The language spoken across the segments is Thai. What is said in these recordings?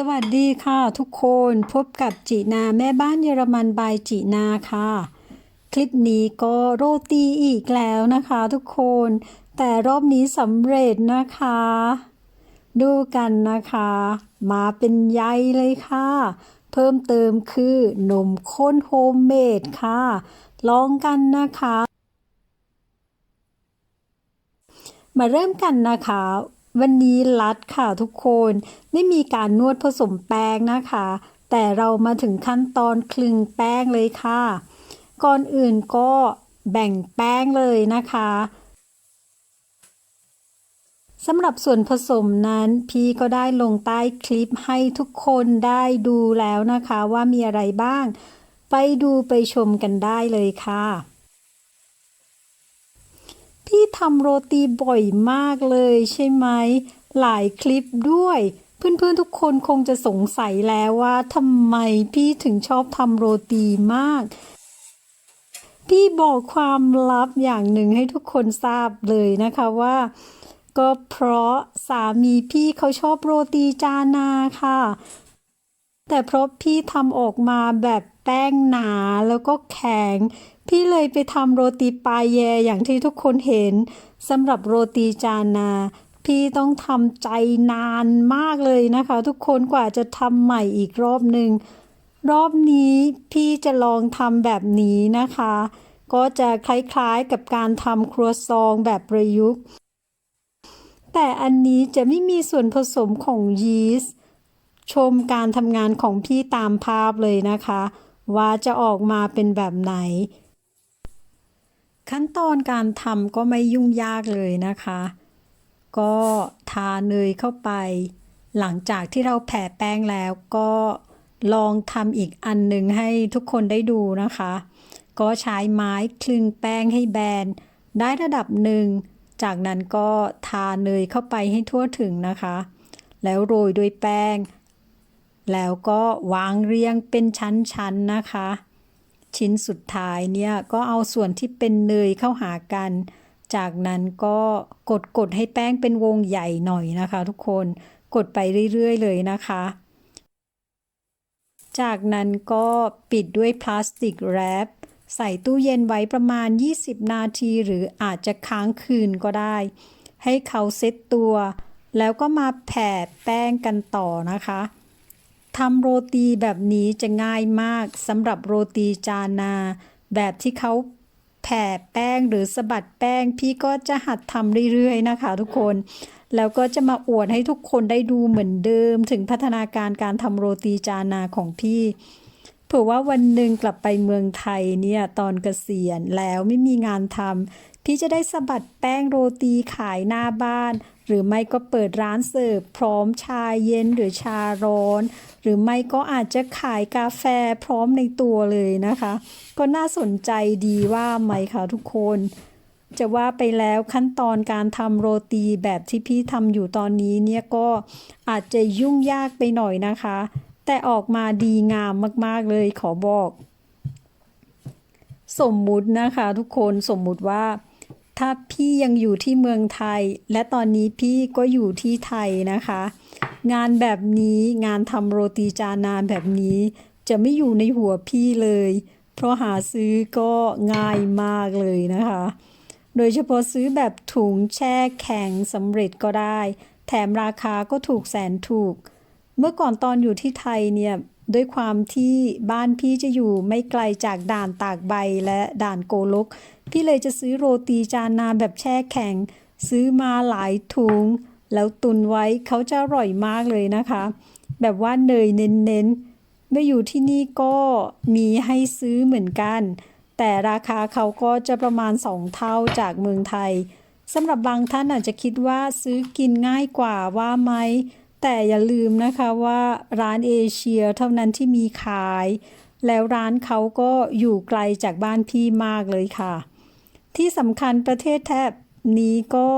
สวัสดีค่ะทุกคนพบกับจินาแม่บ้านเยอรมันบายจินาค่ะ คลิปนี้ก็โรตีอีกแล้วนะคะทุกคน แต่รอบนี้สำเร็จนะคะ ดูกันนะคะ มาเป็นใยเลยค่ะ เพิ่มเติมคือนมข้นโฮมเมดค่ะ ลองกันนะคะ มาเริ่มกันนะคะ วันนี้ลัดค่ะทุกคน ไม่มีการนวดผสมแป้งนะคะ แต่เรามาถึงขั้นตอนคลึงแป้งเลยค่ะ ก่อนอื่นก็แบ่งแป้งเลยนะคะสำหรับส่วนผสมนั้นพี่ก็ได้ลงใต้คลิปให้ทุกคนได้ดูแล้วนะคะว่ามีอะไรบ้าง ไปดูไปชมกันได้เลยค่ะ พี่ทำโรตีบ่อยมากเลยใช่ไหม หลายคลิปด้วย เพื่อนๆทุกคนคงจะสงสัยแล้วว่าทำไมพี่ถึงชอบทำโรตีมาก พี่บอกความลับอย่างหนึ่งให้ทุกคนทราบเลยนะคะว่า ก็เพราะสามีพี่เขาชอบโรตีจานาค่ะ แต่เพราะพี่ทำออกมาแบบแป้งหนาแล้วก็แข็ง พี่เลยไปทำโรตีปลายแยอย่างที่ทุกคนเห็นสำหรับโรตีจานา พี่ต้องทำใจนานมากเลยนะคะ ทุกคนกว่าจะทำใหม่อีกรอบหนึ่งรอบนี้พี่จะลองทำแบบนี้นะคะ ก็จะคล้ายๆกับการทำครัวซองแบบประยุกต์ แต่อันนี้จะไม่มีส่วนผสมของยีสต์ชมการทำงานของพี่ตามภาพเลยนะคะ ว่าจะออกมาเป็นแบบไหน ขั้นตอนการทำก็ไม่ยุ่งยากเลยนะคะ ก็ทาเนยเข้าไป หลังจากที่เราแผ่แป้งแล้วก็ลองทำอีกอันหนึ่งให้ทุกคนได้ดูนะคะ ก็ใช้ไม้คลึงแป้งให้แบน ได้ระดับหนึ่ง จากนั้นก็ทาเนยเข้าไปให้ทั่วถึงนะคะ แล้วโรยด้วยแป้ง แล้วก็วางเรียงเป็นชั้นๆนะคะ ชิ้นสุดท้ายเนี่ยก็เอาส่วนที่เป็นเนยเข้าหากัน จากนั้นก็กดกดให้แป้งเป็นวงใหญ่หน่อยนะคะ ทุกคนกดไปเรื่อยๆ เลยนะคะ จากนั้นก็ปิดด้วยพลาสติกแรปใส่ตู้เย็นไว้ประมาณ 20 นาที หรืออาจจะค้างคืนก็ได้ ให้เขาเซ็ตตัว แล้วก็มาแผ่แป้งกันต่อนะคะ ทำโรตีแบบนี้จะง่ายมากสำหรับโรตีจานา แบบที่เขาแผ่แป้งหรือสะบัดแป้ง พี่ก็จะหัดทำเรื่อยๆนะคะทุกคน แล้วก็จะมาอวดให้ทุกคนได้ดูเหมือนเดิม ถึงพัฒนาการการทำโรตีจานาของพี่ เผื่อว่าวันหนึ่งกลับไปเมืองไทยเนี่ยตอนเกษียณแล้วไม่มีงานทำพี่จะได้สะบัดแป้งโรตีขายหน้าบ้าน หรือไม่ก็เปิดร้านเสิร์ฟพร้อมชาเย็นหรือชาร้อน หรือไม่ก็อาจจะขายกาแฟพร้อมในตัวเลยนะคะ ก็น่าสนใจดีว่าไหมคะทุกคน จะว่าไปแล้วขั้นตอนการทำโรตีแบบที่พี่ทำอยู่ตอนนี้เนี่ยก็อาจจะยุ่งยากไปหน่อยนะคะ แต่ออกมาดีงามมาก ๆ เลยขอบอก สมมุตินะคะทุกคนสมมุติว่า ถ้าพี่ยังอยู่ที่เมืองไทย และตอนนี้พี่ก็อยู่ที่ไทยนะคะ งานแบบนี้งานทำโรตีจานานแบบนี้ จะไม่อยู่ในหัวพี่เลย เพราะหาซื้อก็ง่ายมากเลยนะคะ โดยเฉพาะซื้อแบบถุงแช่แข็งสำเร็จก็ได้ แถมราคาก็ถูกแสนถูก เมื่อก่อนตอนอยู่ที่ไทยเนี่ยด้วยความที่บ้านพี่จะอยู่ไม่ไกลจากด่านตากใบและด่านโกลก พี่เลยจะซื้อโรตีจานนาแบบแช่แข็ง ซื้อมาหลายถุง แล้วตุนไว้เขาจะอร่อยมากเลยนะคะ แบบว่าเนยเน้นๆเมื่ออยู่ที่นี่ก็มีให้ซื้อเหมือนกัน แต่ราคาเขาก็จะประมาณ2เท่าจากเมืองไทยสำหรับบางท่านอาจจะคิดว่าซื้อกินง่ายกว่าว่าไหม แต่อย่าลืมนะคะว่าร้านเอเชียเท่านั้นที่มีขาย แล้วร้านเขาก็อยู่ไกลจากบ้านพี่มากเลยค่ะ ที่สำคัญประเทศแทบนี้ก็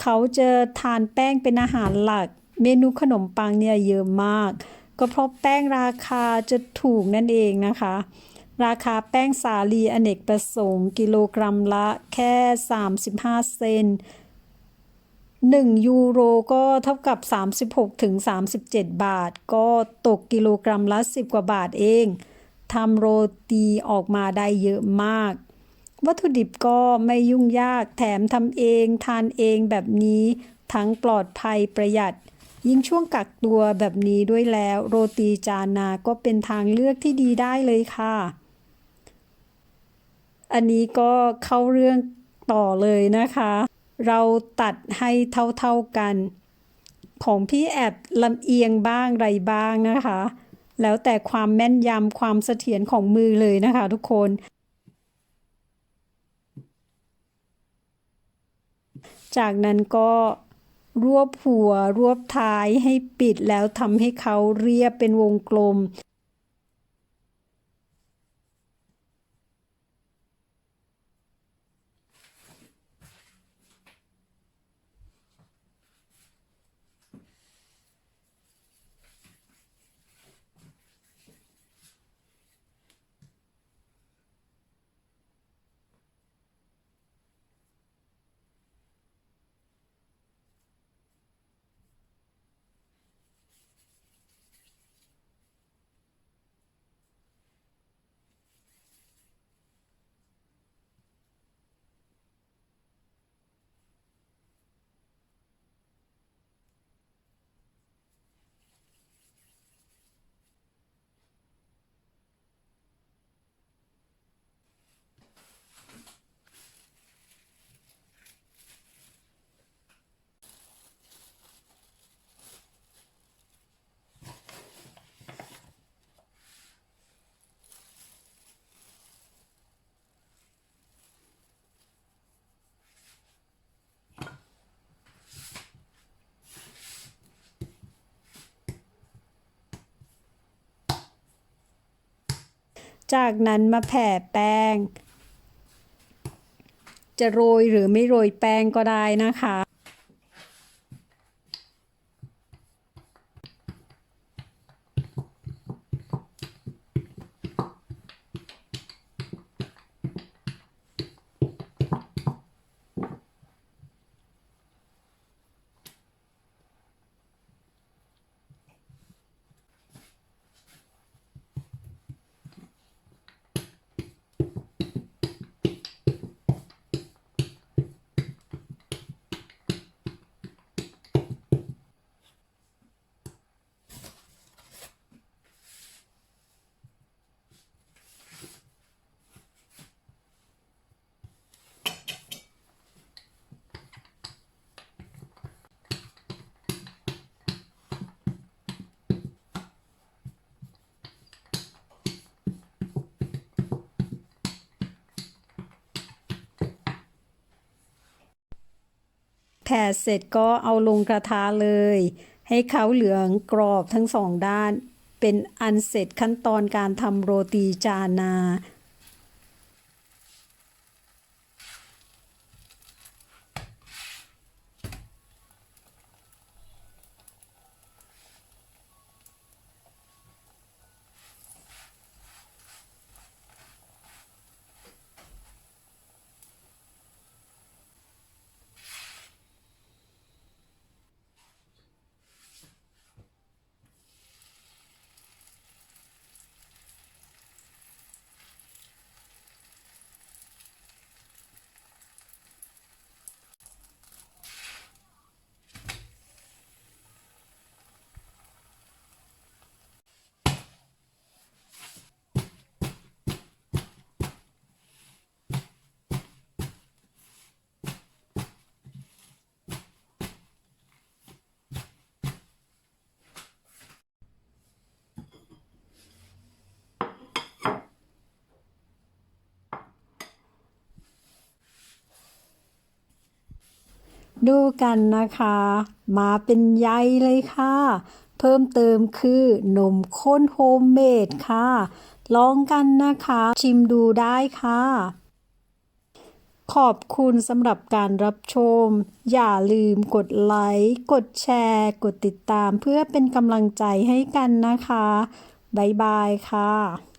เขาจะทานแป้งเป็นอาหารหลัก เมนูขนมปังเนี่ยเยอะมาก ก็เพราะแป้งราคาจะถูกนั่นเองนะคะ ราคาแป้งสาลีอเนกประสงค์ กิโลกรัมละแค่ 35 เซน 1 ยูโรก็เท่ากับ 36ถึง37 บาท ก็ตกกิโลกรัมละ 10 กว่าบาทเองทำโรตีออกมาได้เยอะมาก วัตถุดิบก็ไม่ยุ่งยากแถมทำเองทานเองแบบนี้ทั้งปลอดภัยประหยัด ยิ่งช่วงกักตัวแบบนี้ด้วยแล้ว โรตีจานาก็เป็นทางเลือกที่ดีได้เลยค่ะ อันนี้ก็เข้าเรื่องต่อเลยนะคะ เราตัดให้เท่าๆกัน ของพี่แอบลำเอียงบ้างไรบ้างนะคะ แล้วแต่ความแม่นยำความเสถียรของมือเลยนะคะทุกคน จากนั้นก็รวบหัวรวบท้ายให้ปิดแล้วทำให้เขาเรียบเป็นวงกลม จากนั้นมาแผ่แป้ง จะโรยหรือไม่โรยแป้งก็ได้นะคะ แผ่เสร็จก็เอาลงกระทะเลย ให้เขาเหลืองกรอบทั้งสองด้าน เป็นอันเสร็จขั้นตอนการทำโรตีจานา ดูกันนะคะ มาเป็นใยเลยค่ะ เพิ่มเติมคือนมข้นโฮมเมดค่ะ ลองกันนะคะ ชิมดูได้ค่ะ ขอบคุณสำหรับการรับชม อย่าลืมกดไลค์กดแชร์ กดติดตามเพื่อเป็นกำลังใจให้กันนะคะ บ๊ายบายค่ะ